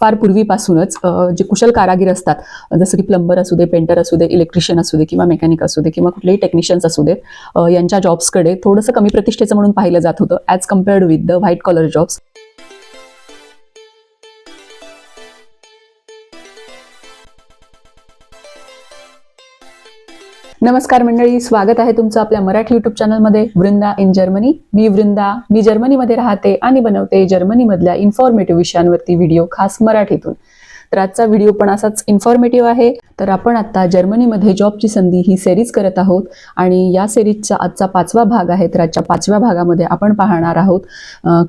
फार पूर्वीपासूनच जे कुशल कारागीर असतात जसं की प्लंबर असू दे पेंटर असू दे इलेक्ट्रिशियन असू दे किंवा मेकॅनिक असू दे किंवा कुठलेही टेक्निशियन्स असू देत यांच्या जॉब्सकडे थोडंसं कमी प्रतिष्ठेचं म्हणून पाहिलं जात होतं as compared with the white collar jobs नमस्कार मंडळी स्वागत आहे तुमचं आपल्या मराठी युट्यूब चॅनलमध्ये वृंदा इन जर्मनी मी वृंदा मी जर्मनीमध्ये राहते आणि बनवते जर्मनीमधल्या इन्फॉर्मेटिव्ह विषयांवरती व्हिडिओ खास मराठीतून. तर आजचा व्हिडिओ पण असाच इन्फॉर्मेटिव्ह आहे. तर आपण आता जर्मनीमध्ये जॉबची संधी ही सेरीज करत आहोत आणि या सेरीजचा आजचा पाचवा भाग आहे. तर आजच्या पाचव्या भागामध्ये आपण पाहणार आहोत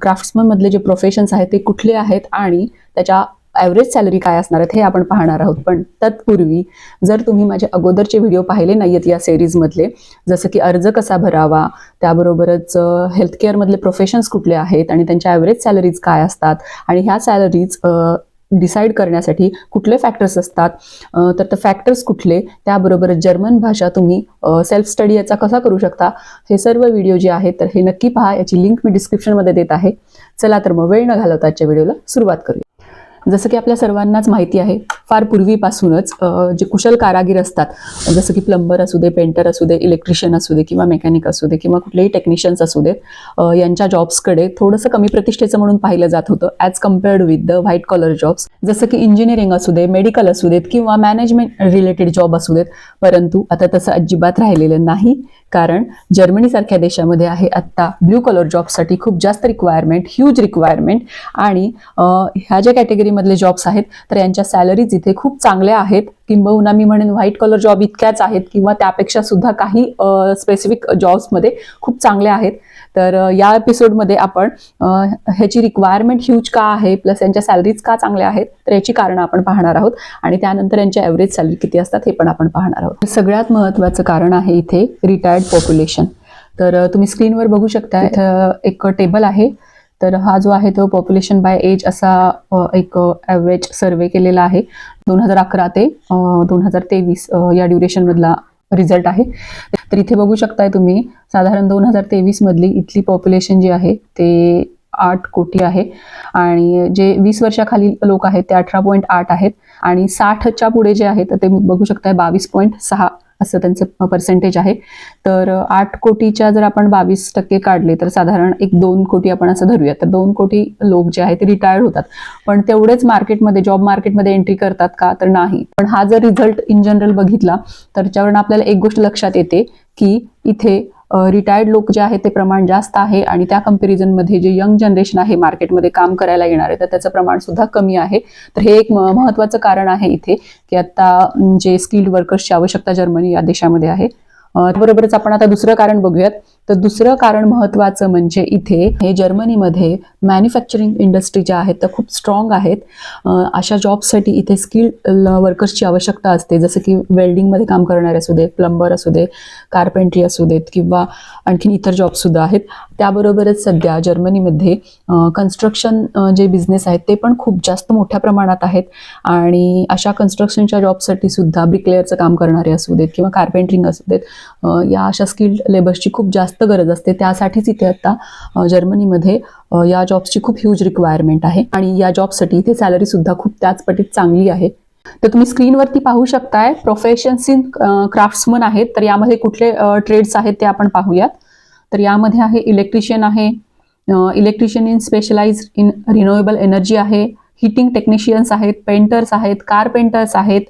क्राफ्ट्समनमधले जे प्रोफेशन्स आहेत ते कुठले आहेत आणि त्याच्या ॲव्हरेज सॅलरी काय असणार आहेत हे आपण पाहणार आहोत. पण तत्पूर्वी जर तुम्ही माझे अगोदरचे व्हिडिओ पाहिले नाही आहेत या सिरीजमधले जसं की अर्ज कसा भरावा त्याबरोबरच हेल्थकेअरमधले प्रोफेशन्स कुठले आहेत आणि त्यांच्या ॲव्हरेज सॅलरीज काय असतात आणि ह्या सॅलरीज डिसाईड करण्यासाठी कुठले फॅक्टर्स असतात? तर ते फॅक्टर्स कुठले? त्याबरोबर जर्मन भाषा तुम्ही सेल्फ स्टडी याचा कसा करू शकता? हे सर्व व्हिडिओ जे आहेत तर हे नक्की पहा. याची लिंक मी डिस्क्रिप्शनमध्ये देत आहे. चला तर मग वेळ न घालवता आजच्या व्हिडिओला सुरुवात करूया. जसं की आपल्या सर्वांनाच माहिती आहे फार पूर्वीपासूनच जे कुशल कारागीर असतात जसं की प्लंबर असू दे पेंटर असू दे इलेक्ट्रिशियन असू दे किंवा मेकॅनिक असू दे किंवा कुठलेही टेक्निशियन्स असू देत यांच्या जॉब्सकडे थोडंसं कमी प्रतिष्ठेचं म्हणून पाहिलं जात होतं as compared with the white collar jobs जसं की इंजिनिअरिंग असू दे मेडिकल असू देत किंवा मॅनेजमेंट रिलेटेड जॉब असू देत परंतु आता तसं अजिबात राहिलेलं नाही कारण जर्मनीसारख्या देशामध्ये आहे आत्ता ब्ल्यू कलर जॉबसाठी खूप जास्त रिक्वायरमेंट ह्यूज रिक्वायरमेंट आणि ह्या ज्या कॅटेगरी कॅटेगरीमधले जॉब्स आहेत तर यांच्या सॅलरीज इथे खूप चांगल्या आहेत. किंबहुना मी म्हणेन व्हाईट कलर जॉब इतक्याच आहेत किंवा त्यापेक्षा सुद्धा काही स्पेसिफिक जॉब्समध्ये खूप चांगल्या आहेत. तर या एपिसोडमध्ये आपण ह्याची रिक्वायरमेंट ह्यूज का आहे प्लस यांच्या सॅलरीज का चांगल्या आहेत तर याची कारणं आपण पाहणार आहोत. आणि त्यानंतर यांच्या ॲव्हरेज सॅलरी किती असतात हे पण आपण पाहणार आहोत. सगळ्यात महत्त्वाचं कारण आहे इथे रिटायर्ड पॉप्युलेशन तर तुम्ही स्क्रीनवर बघू शकता एक टेबल आहे. तर हा जो आहे तो पॉप्युलेशन बाय एज असा एक ॲव्हरेज सर्वे केलेला आहे. दोन हजार अकरा ते दोन हजार तेवीस या ड्युरेशनमधला रिझल्ट आहे. तर इथे बघू शकताय तुम्ही साधारण दोन हजार तेवीसमधली इथली पॉप्युलेशन जी आहे ते आठ कोटी आहे. आणि जे वीस वर्षाखाली लोक आहेत ते अठरा पॉईंट आठ आहेत. आणि साठच्या पुढे जे आहेत तर ते बघू शकताय बावीस पॉईंट सहा असं त्यांचं पर्सेंटेज आहे. तर आठ कोटीच्या जर आपण बावीस टक्के काढले तर साधारण एक दोन कोटी आपण असं धरूया. तर दोन कोटी लोक जे आहेत ते रिटायर्ड होतात. पण तेवढेच मार्केटमध्ये जॉब मार्केटमध्ये एंट्री करतात का? तर नाही. पण हा जर रिझल्ट इन जनरल बघितला तर त्याच्यावरून आपल्याला एक गोष्ट लक्षात येते की इथे रिटायर्ड लोक जे आहेत ते प्रमाण जास्त आहे आणि त्या कम्पॅरिझनमध्ये जे यंग जनरेशन आहे मार्केटमध्ये काम करायला येणार आहे तर त्याचं प्रमाण सुद्धा कमी आहे. तर हे एक महत्वाचं महत्त्वाचं कारण आहे इथे की आता जे स्किल्ड वर्कर्सची आवश्यकता जर्मनी या देशामध्ये आहे त्याबरोबरच आपण आता दुसरं कारण बघूयात. तर दुसरं कारण महत्त्वाचं म्हणजे इथे हे जर्मनीमध्ये मॅन्युफॅक्चरिंग इंडस्ट्री ज्या आहेत त्या खूप स्ट्रॉंग आहेत. अशा जॉबसाठी इथे स्किल्ड वर्कर्सची आवश्यकता असते. जसं की वेल्डिंगमध्ये काम करणारे असू दे प्लंबर असू दे कार्पेंट्री असू देत किंवा आणखीन इतर जॉबसुद्धा आहेत. त्याबरोबरच सध्या जर्मनीमध्ये कन्स्ट्रक्शन जे बिझनेस आहेत ते पण खूप जास्त मोठ्या प्रमाणात आहेत. आणि अशा कन्स्ट्रक्शनच्या जॉबसाठी सुद्धा ब्रिकलेअरचं काम करणारे असू देत किंवा कार्पेंटरिंग असू देत या अशा स्किल्ड लेबर्सची खूप जास्त गरज असते. त्यासाठीच इथे आता जर्मनीमध्ये या जॉब्सची खूप ह्यूज रिक्वायरमेंट आहे. आणि या जॉबसाठी इथे सॅलरी सुद्धा खूप त्याच पटीत चांगली आहे. तर तुम्ही स्क्रीनवरती पाहू शकताय प्रोफेशन्स इन क्राफ्ट्समन आहेत. तर यामध्ये कुठले ट्रेड्स आहेत ते आपण पाहूयात. तर यामध्ये आहे इलेक्ट्रिशियन आहे. Electrician in specialise in renewable energy आहे. हिटिंग टेक्निशियन्स आहेत पेंटर्स आहेत कारपेंटर्स आहेत.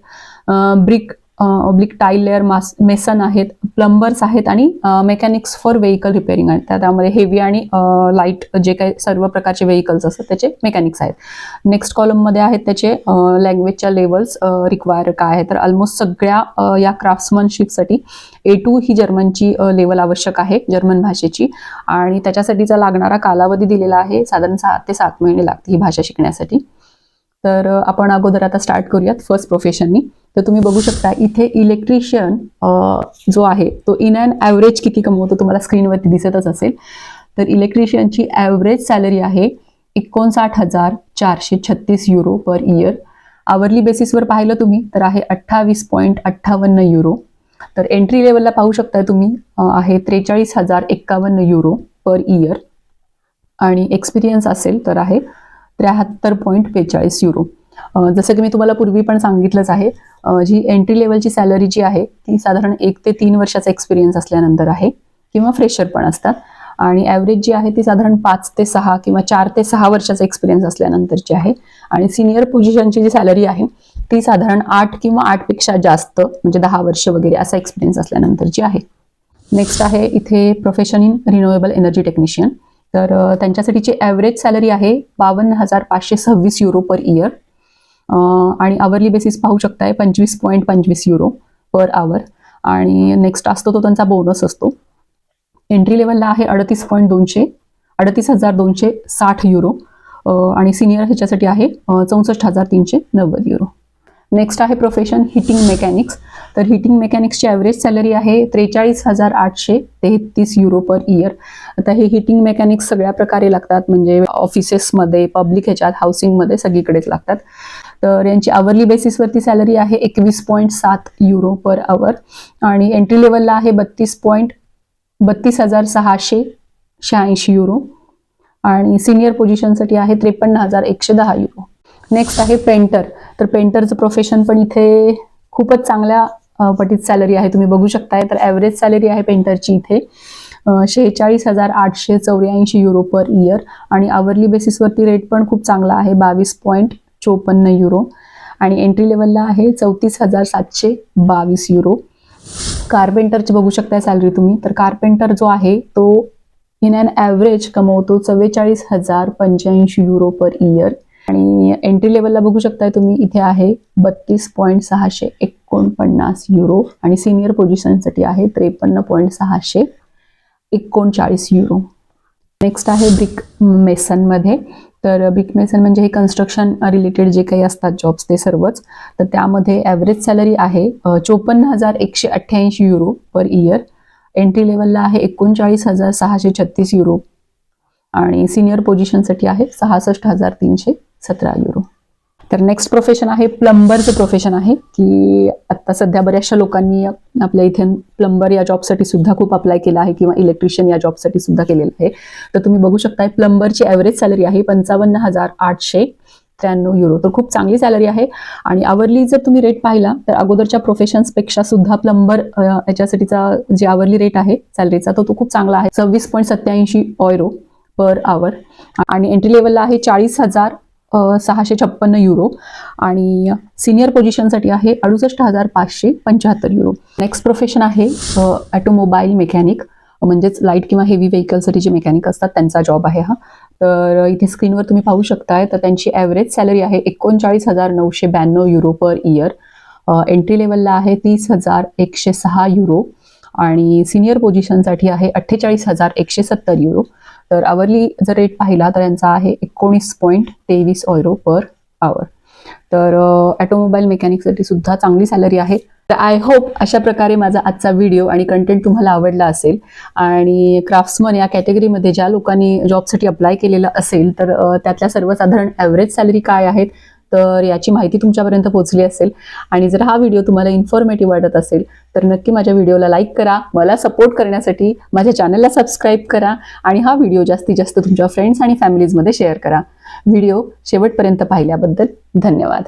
Brick or block tile layer mass mason आहेत प्लंबर्स आहेत आणि मेकॅनिक्स फॉर व्हेकल रिपेअरिंग आहेत. त्यामध्ये हेवी आणि लाइट जे काही सर्व प्रकारचे व्हेकल्स असतात त्याचे मेकॅनिक्स आहेत. नेक्स्ट कॉलममध्ये आहेत त्याचे लँग्वेजच्या लेवल्स रिक्वायर काय आहे. तर ऑलमोस्ट सगळ्या या क्राफ्ट्समनशिपसाठी ए टू ही जर्मनची लेवल आवश्यक आहे जर्मन भाषेची. आणि त्याच्यासाठीचा लागणारा कालावधी दिलेला आहे साधारण सहा ते सात महिने लागते ही भाषा शिकण्यासाठी. तर आपण अगोदर आता स्टार्ट करूयात फर्स्ट प्रोफेशननी तर तुम्ही बघू शकता इथे इलेक्ट्रिशियन जो आहे तो इन अँड ॲव्हरेज किती कमवतो तुम्हाला स्क्रीनवरती दिसतच असेल. तर इलेक्ट्रिशियनची ॲव्हरेज सॅलरी आहे एकोणसाठ हजार चारशे छत्तीस युरो पर इयर आवरली बेसिसवर पाहिलं तुम्ही तर आहे अठ्ठावीस पॉईंट अठ्ठावन्न युरो तर एंट्री लेवलला पाहू शकता तुम्ही आहे त्रेचाळीस हजार एक्कावन्न युरो पर इयर आणि एक्सपिरियन्स असेल तर आहे त्र्याहत्तर पॉईंट बेचाळीस युरो जसं की मी तुम्हाला पूर्वी पण सांगितलंच आहे जी एंट्री लेवलची सॅलरी जी आहे ती साधारण एक ते तीन वर्षाचा एक्सपिरियन्स असल्यानंतर आहे किंवा फ्रेशर पण असतात. आणि ॲव्हरेज जी आहे ती साधारण पाच ते सहा किंवा चार ते सहा वर्षाचा एक्सपिरियन्स असल्यानंतरची आहे. आणि सिनियर पोझिशनची जी सॅलरी आहे ती साधारण आठ किंवा आठपेक्षा जास्त म्हणजे दहा वर्ष वगैरे असा एक्सपिरियन्स असल्यानंतरची आहे. नेक्स्ट आहे इथे profession in renewable energy technician तर त्यांच्यासाठीची ॲव्हरेज सॅलरी आहे बावन्न हजार पाचशे सव्वीस युरो पर इयर आणि आवरली बेसिस पाहू शकताय पंचवीस पॉईंट पंचवीस युरो पर आवर आणि नेक्स्ट असतो तो त्यांचा बोनस असतो. एंट्री लेवलला आहे अडतीस पॉईंट दोनशे अडतीस हजार दोनशे साठ युरो आणि सिनियर ह्याच्यासाठी आहे चौसष्ट हजार तीनशे नव्वद युरो नेक्स्ट आहे प्रोफेशन हिटिंग मेकॅनिक्स तर हिटिंग मेकॅनिक्सची ॲव्हरेज सॅलरी आहे त्रेचाळीस हजार आठशे तेहतीस युरो पर इयर आता हे हिटिंग मेकॅनिक्स सगळ्या प्रकारे लागतात म्हणजे ऑफिसेसमध्ये पब्लिक ह्याच्यात हाऊसिंगमध्ये सगळीकडेच लागतात. तर यांची आवरली बेसिसवरती सॅलरी आहे एकवीस पॉईंट सात युरो पर आवर आणि एंट्री लेवलला आहे बत्तीस पॉईंट बत्तीस हजार सहाशे शहाऐंशी युरो आणि सिनियर पोझिशनसाठी आहे त्रेपन्न हजार एकशे दहा युरो नेक्स्ट आहे पेंटर तर पेंटरचं प्रोफेशन पण इथे खूपच चांगल्या पटीत सॅलरी आहे. तुम्ही बघू शकताय. तर ॲव्हरेज सॅलरी आहे पेंटरची इथे. शेहेचाळीस हजार आठशे चौऱ्याऐंशी युरो पर इयर आणि आवरली बेसिसवरती रेट पण खूप चांगला आहे. बावीस पॉईंट चोपन्न युरो आणि एंट्री लेवलला आहे चौतीस हजार सातशे बावीस युरो कार्पेंटरची बघू शकताय सॅलरी तुम्ही. तर कार्पेंटर जो आहे तो इन अन ॲव्हरेज कमवतो चव्वेचाळीस हजार पंच्याऐंशी युरो पर इयर आणि एंट्री लेवलला बघू शकताय तुम्ही इथे आहे बत्तीस पॉईंट सहाशे एकोणपन्नास युरो आणि सिनियर पोझिशनसाठी आहे त्रेपन्न पॉईंट सहाशे एकोणचाळीस युरो नेक्स्ट आहे ब्रिक मेसनमध्ये तर ब्रिक मेसन म्हणजे हे कन्स्ट्रक्शन रिलेटेड जे काही असतात जॉब्स ते सर्वच. तर त्यामध्ये ॲव्हरेज सॅलरी आहे चोपन्न हजार एकशे अठ्ठ्याऐंशी युरो पर इयर एंट्री लेवलला आहे एकोणचाळीस हजार सहाशे छत्तीस युरो आणि सिनियर पोझिशनसाठी आहे सहासष्ट हजार तीनशे सतरा युरो तर नेक्स्ट प्रोफेशन आहे प्लंबरचं प्रोफेशन आहे की आत्ता सध्या बऱ्याचशा लोकांनी आपल्या इथे प्लंबर या जॉबसाठी सुद्धा खूप अप्लाय केला आहे किंवा इलेक्ट्रिशियन या जॉबसाठी सुद्धा केलेलं आहे. तर तुम्ही बघू शकताय प्लंबरची ॲव्हरेज सॅलरी आहे पंचावन्न हजार आठशे त्र्याण्णव युरो तर खूप चांगली सॅलरी आहे. आणि आवरली जर तुम्ही रेट पाहिला तर अगोदरच्या प्रोफेशन्सपेक्षा सुद्धा प्लंबर याच्यासाठीचा जे आवरली रेट आहे सॅलरीचा तो तो खूप चांगला आहे. सव्वीस पॉईंट सत्याऐंशी ऑयरो पर आवर आणि एंट्री लेवलला आहे चाळीस हजार सहाशे छप्पन्न युरो आणि सिनियर पोझिशनसाठी आहे अडुसष्ट हजार पाचशे पंच्याहत्तर युरो नेक्स्ट प्रोफेशन आहे ॲटोमोबाईल मेकॅनिक म्हणजेच लाइट किंवा हेवी व्हेकलसाठी जे मेकॅनिक असतात त्यांचा जॉब आहे हा. तर इथे स्क्रीनवर तुम्ही पाहू शकताय तर त्यांची ॲव्हरेज सॅलरी आहे एकोणचाळीस हजार नऊशे ब्याण्णव युरो पर इयर एंट्री लेवलला आहे तीस हजार एकशे सहा युरो आणि सिनियर पोझिशनसाठी आहे अठ्ठेचाळीस हजार एकशे सत्तर युरो तर आवरली जर रेट पाहिला तर यांचा आहे एकोणीस पॉईंट तेवीस ऑयरो पर आवर तर ॲटोमोबाईल मेकॅनिकसाठी सुद्धा चांगली सॅलरी आहे. तर आय होप अशा प्रकारे माझा आजचा व्हिडिओ आणि कंटेंट तुम्हाला आवडला असेल. आणि क्राफ्ट्समन या कॅटेगरीमध्ये ज्या लोकांनी जॉबसाठी अप्लाय केलेलं असेल तर त्यातल्या सर्वसाधारण ॲव्हरेज सॅलरी काय आहेत तर याची माहिती तुमच्यापर्यंत पोहोचली असेल. आणि जर हा व्हिडिओ तुम्हाला इन्फॉर्मेटिव्ह वाटत असेल तर नक्की माझ्या व्हिडिओला लाईक करा. मला सपोर्ट करण्यासाठी माझ्या चॅनलला सबस्क्राईब करा. आणि हा व्हिडिओ जास्तीत जास्त तुमच्या फ्रेंड्स आणि फॅमिलीजमध्ये शेअर करा. व्हिडिओ शेवटपर्यंत पाहिल्याबद्दल धन्यवाद.